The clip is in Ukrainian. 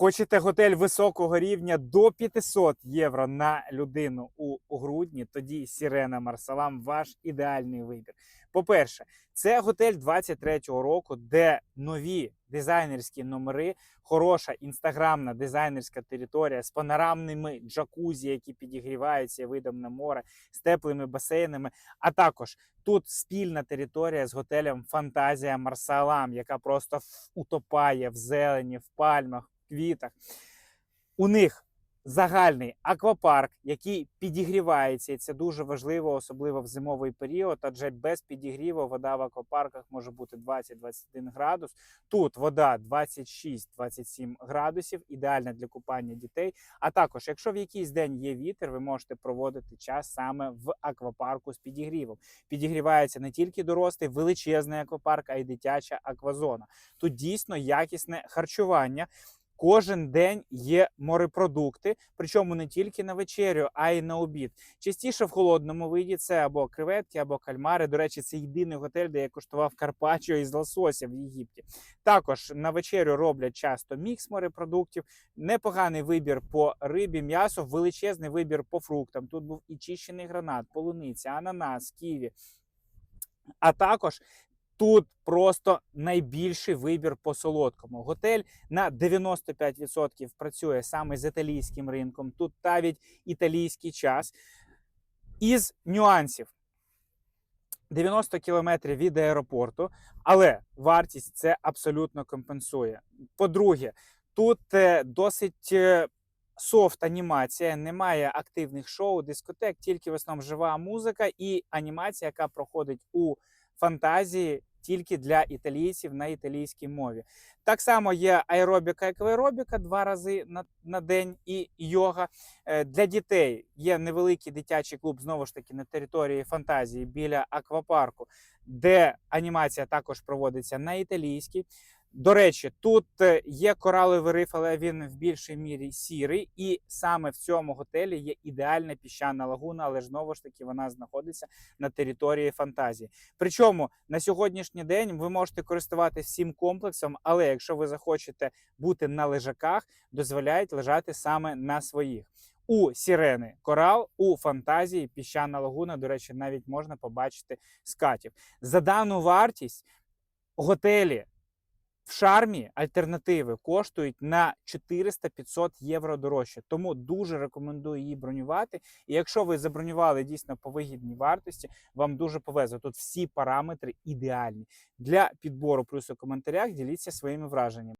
Хочете готель високого рівня до 500 євро на людину у грудні? Тоді Сірена Марсалам ваш ідеальний вибір. По-перше, це готель 23-го року, де нові дизайнерські номери, хороша інстаграмна дизайнерська територія з панорамними джакузі, які підігріваються видом на море, з теплими басейнами. А також тут спільна територія з готелем Фантазія Марсалам, яка просто утопає в зелені, в пальмах, квітах. У них загальний аквапарк, який підігрівається, і це дуже важливо, особливо в зимовий період, адже без підігріву вода в аквапарках може бути 20-21 градус. Тут вода 26-27 градусів, ідеальна для купання дітей. А також, якщо в якийсь день є вітер, ви можете проводити час саме в аквапарку з підігрівом. Підігрівається не тільки дорослий величезний аквапарк, а й дитяча аквазона. Тут дійсно якісне харчування. Кожен день є морепродукти, причому не тільки на вечерю, а й на обід. Частіше в холодному виді це або креветки, або кальмари. До речі, це єдиний готель, де я куштував карпаччо із лосося в Єгипті. Також на вечерю роблять часто мікс морепродуктів, непоганий вибір по рибі, м'ясо, величезний вибір по фруктам. Тут був і чищений гранат, полуниця, ананас, ківі. А також тут просто найбільший вибір по солодкому. Готель на 95% працює саме з італійським ринком. Тут навіть італійський час. Із нюансів 90 кілометрів від аеропорту, але вартість це абсолютно компенсує. По-друге, тут е, досить е, софт анімація, немає активних шоу, дискотек, тільки в основному жива музика і анімація, яка проходить у фантазії тільки для італійців на італійській мові. Так само є аеробіка і кваеробіка два рази на, на день і йога. Е, Для дітей є невеликий дитячий клуб знову ж таки на території фантазії біля аквапарку, де анімація також проводиться на італійській. До речі, тут е, є кораловий риф, але він в більшій мірі сірий. І саме в цьому готелі є ідеальна піщана лагуна, але ж знову ж таки вона знаходиться на території фантазії. Причому на сьогоднішній день ви можете користуватися всім комплексом, але якщо ви захочете бути на лежаках, дозволяють лежати саме на своїх. У сірени корал, у фантазії піщана лагуна. До речі, навіть можна побачити скатів. За дану вартість готелі в шармі альтернативи коштують на 400-500 євро дорожче. Тому дуже рекомендую її бронювати. І якщо ви забронювали дійсно по вигідній вартості, вам дуже повезло. Тут всі параметри ідеальні. Для підбору плюс у коментарях діліться своїми враженнями.